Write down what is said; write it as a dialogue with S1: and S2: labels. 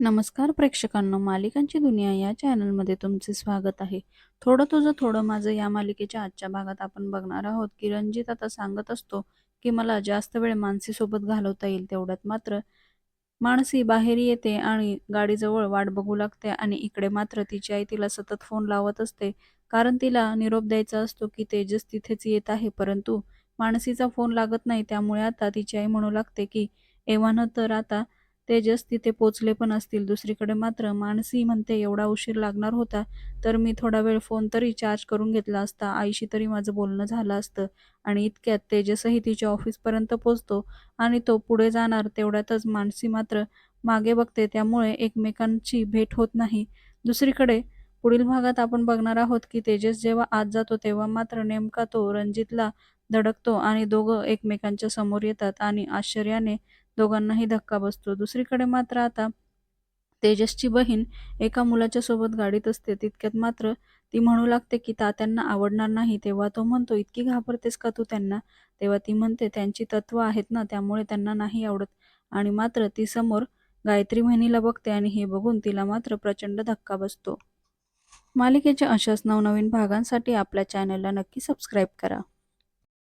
S1: नमस्कार प्रेक्षकांनो मालिकांची दुनिया या चॅनलमध्ये तुमचे स्वागत आहे. थोडं तुझं थोडं माझं या मालिकेच्या आजच्या भागात आपण बघणार आहोत की रणजित आता सांगत असतो की मला जास्त वेळ मानसीसोबत घालवता येईल तेवढ्यात मात्र मानसी बाहेर येते आणि गाडीजवळ वाट बघू लागते आणि इकडे मात्र तिची आई तिला सतत फोन लावत असते. कारण तिला निरोप द्यायचा असतो की तेजस तिथेच येत आहे परंतु मानसीचा फोन लागत नाही त्यामुळे आता तिची आई म्हणू लागते की एव्हानं तर आता तेजस तिथे पोचले पण असतील. दुसरीकडे मात्र मानसी म्हणते एवढा उशीर लागणार होता तर मी थोडा वेळ फोन तरी चार्ज करून घेतला असता. आईशी तरी माझं बोलणं झालं असतं आणि इतक्यात तेजसही तिच्या ऑफिसपर्यंत पोचतो आणि तो पुढे जाणार. तेवढ्यातच मानसी मात्र मागे बघते. त्यामुळे एकमेकांची भेट होत नाही. दुसरीकडे पुढील भागात आपण बघणार आहोत की तेजस जेव्हा आत जातो तेव्हा मात्र नेमका तो रणजितला धडकतो आणि दोघं एकमेकांच्या समोर येतात आणि आश्चर्याने दोघांनाही धक्का बसतो. दुसरीकडे मात्र आता तेजसची बहीण एका मुलाच्या सोबत गाडीत असते. तितक्यात मात्र ती म्हणू लागते की तात्यांना आवडणार नाही. तेव्हा तो म्हणतो इतकी घाबरतेस का तू त्यांना? तेव्हा ती म्हणते त्यांची तत्व आहेत ना त्यामुळे त्यांना नाही आवडत. आणि मात्र ती समोर गायत्री बहिणीला बघते आणि हे बघून तिला मात्र प्रचंड धक्का बसतो. मालिकेच्या अशाच नवनवीन भागांसाठी आपल्या चॅनलला नक्की सबस्क्राईब करा.